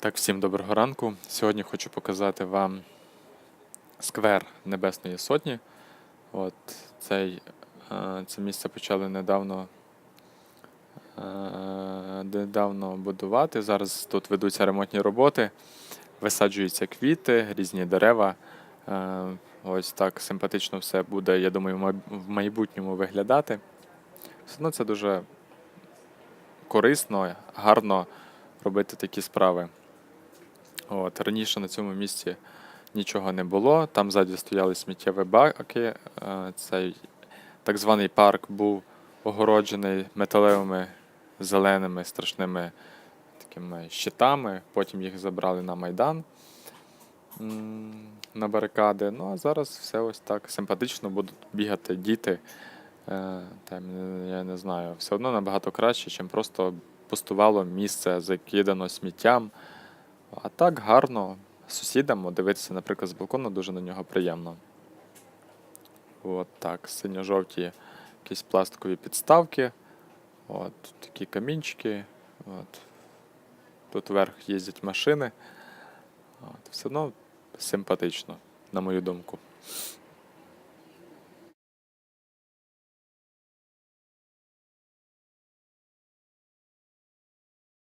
Так, всім доброго ранку. Сьогодні хочу показати вам сквер Небесної Сотні. От цей, е, це місце почали недавно, е, недавно будувати. Зараз тут ведуться ремонтні роботи, висаджуються квіти, різні дерева. Е, Ось так симпатично все буде, я думаю, в майбутньому виглядати. Все одно це дуже корисно, гарно робити такі справи. От, раніше на цьому місці нічого не було. Там ззаді стояли сміттєві баки. Е, Цей так званий парк був огороджений металевими зеленими страшними такими щитами. Потім їх забрали на Майдан на барикади. Ну а зараз все ось так симпатично будуть бігати діти. Е, Там, я не знаю, все одно набагато краще, ніж просто пустувало місце, закидано сміттям. А так гарно сусідам дивитися, наприклад, з балкону дуже на нього приємно. От так, синьо-жовті якісь пластикові підставки. От такі камінчики. От. Тут вверх їздять машини. От, все одно симпатично, на мою думку.